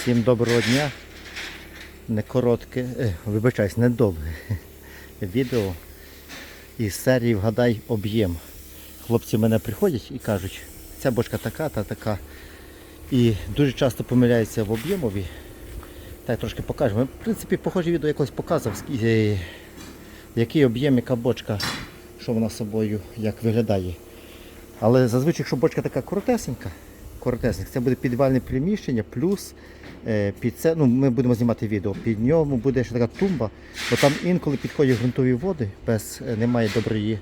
Всім доброго дня. Не коротке, е, вибачаюсь, не відео із серії Вгадай об'єм. Хлопці мене приходять і кажуть, ця бочка така та така. І дуже часто помиляються в об'ємові. Так трошки покажемо. В принципі, похоже відео якось показав, е, який об'єм, яка бочка, що вона собою як виглядає. Але зазвичай, якщо бочка така коротесенька, коротесенька, це буде підвальне приміщення, плюс е, під це, ну, ми будемо знімати відео, під ньому буде ще така тумба, бо там інколи підходять ґрунтові води, без, е, немає доброї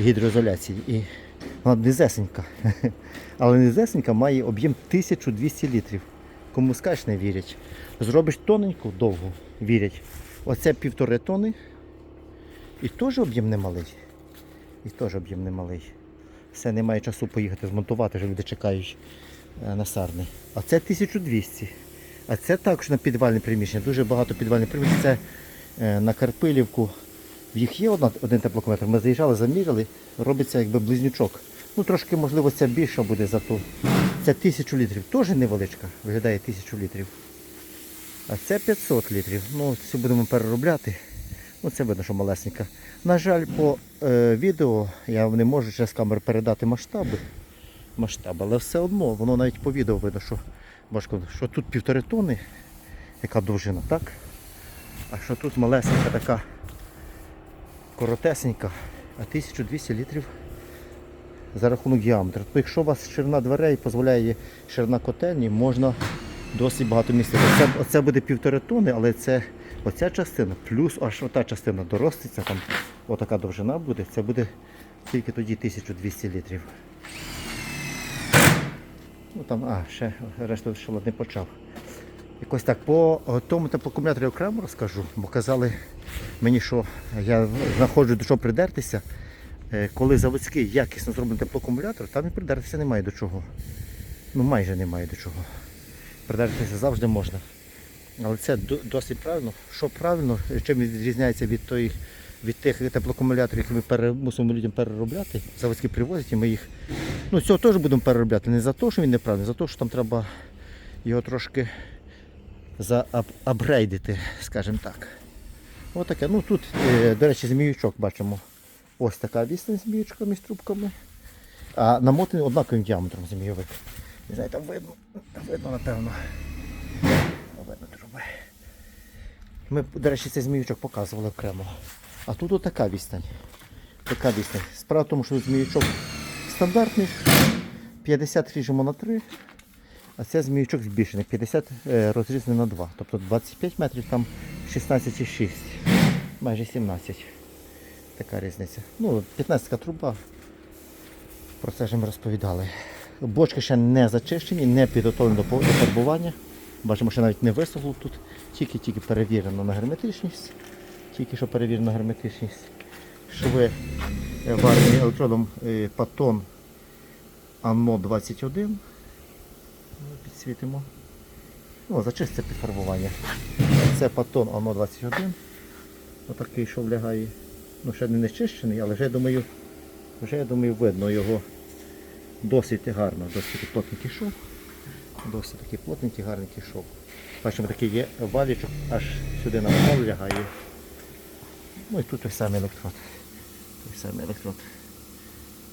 гідроізоляції. І вона низесенька. Але низесенька має об'єм 1200 літрів. Кому скажеш, не вірять. Зробиш тоненьку, довгу, вірять. Оце півтори тони. І теж об'єм немалий. І теж об'єм немалий. Все, немає часу поїхати змонтувати, вже люди чекають е. А це 1200. А це також на підвальне приміщення. Дуже багато підвальних приміщень. Це е, на Карпилівку. В їх є одна, один теплокометр. Ми заїжджали, заміряли, робиться якби близнючок. Ну трошки, можливо, ця більша буде за ту. Це 1000 літрів. Теж невеличка, виглядає 1000 літрів. А це 500 літрів. Ну, це будемо переробляти. Ну, це видно, що малесенька. На жаль, по е, відео я не можу через камеру передати масштаби. Масштаби, але все одно, воно навіть по відео видно, що, бачко, що тут півтори тони, яка довжина, так? А що тут малесенька така коротесенька, а 1200 літрів за рахунок діаметру. То якщо у вас ширина дверей дозволяє ширина котельні, можна досить багато місця. Оце, оце буде півтори тони, але це оця частина, плюс аж ота частина дороститься, там отака довжина буде, це буде тільки тоді 1200 літрів. Ну там, а, ще решту ще не почав. Якось так по тому теплокумуляторі окремо розкажу, бо казали мені, що я знаходжу до чого придертися. Е, Коли заводський якісно зроблений теплоакумулятор, там і придертися немає до чого. Ну майже немає до чого. Придертися завжди можна. Але це досить правильно. Що правильно, чим відрізняється від, тої, від тих теплоакумуляторів, які ми пере, мусимо людям переробляти, заводські привозять, і ми їх. Ну, цього теж будемо переробляти. Не за те, що він неправильний, за те, що там треба його трошки заапгрейдити, скажімо так. Отаке. Ну тут, е, до речі, зміючок бачимо. Ось така відстань зміючка між трубками. А намотаний однаковим діаметром змійовик. Не знаю, там видно, видно напевно. Видно труби. Ми, до речі, цей зміючок показували окремо. А тут отака відстань. Така відстань. Справа в тому, що зміючок стандартний. 50 ріжемо на 3. А це зміючок збільшений. 50 е, розрізаний на 2. Тобто 25 метрів, там 16,6. Майже 17. Така різниця. Ну, 15 труба. Про це вже ми розповідали. Бочки ще не зачищені, не підготовлені до фарбування. Бачимо, що навіть не висохло тут. Тільки-тільки перевірено на герметичність. Тільки що перевірено герметичність. Шви е, варені електродом е, Патон АНО 21. Ми Підсвітимо. О, зачиститься під фарбування. Це Патон АНО 21. Отакий, що влягає. Ну, ще не нечищений, але вже думаю, вже я думаю, видно його досить гарно, досить такий плотненький. Досить такий плотненький, гарненький шов. Бачимо, такий є валічок, аж сюди на метал лягає. Ну і тут той самий електрод. Самий електрод.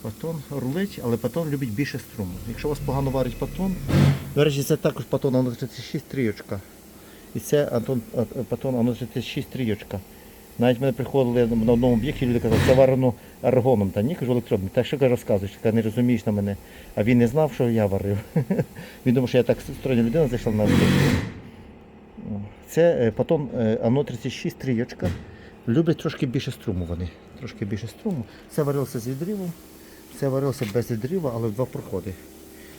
Патон рулить, але патон любить більше струму. Якщо у вас погано варить патон, до речі, це також патон ано 36 трійочка. І це Антон, патон ано 36 трійочка. Навіть мене приходили на одному об'єкті, люди казали, це варено аргоном, та ні, кажу електродом. Так що розказуєш, така не розумієш на мене. А він не знав, що я варив. Він думав, що я так стройна людина зайшла на об'єкт. Це е, патон е, ано 36 трійочка. Люблять трошки більше струму вони. Трошки більше струму. Це варилося з відривом, це варилося без відрива, але в два проходи.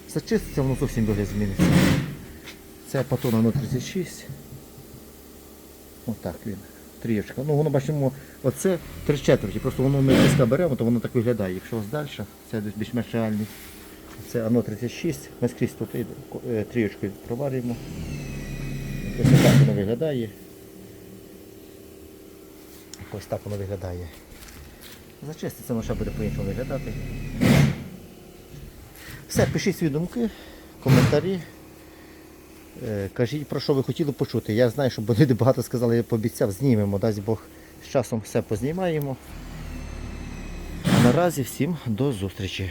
Зачиститься, воно зовсім вигляд зміниться. Це патон ано 36. Отак він. Трієчка. Ну воно бачимо, оце три четверті. Просто воно ми близько беремо, то воно так виглядає. Якщо ось далі, це більш-менш реальний. Це ано 36. Ми скрізь тут і, е, трієчкою проварюємо. Ось так воно виглядає. Ось так воно виглядає. Зачиститься, воно ще буде по-іншому виглядати. Все, пишіть свої думки, коментарі. Е, Кажіть, про що ви хотіли почути. Я знаю, що люди багато сказали, я пообіцяв, знімемо. Дасть Бог з часом все познімаємо. А наразі всім до зустрічі.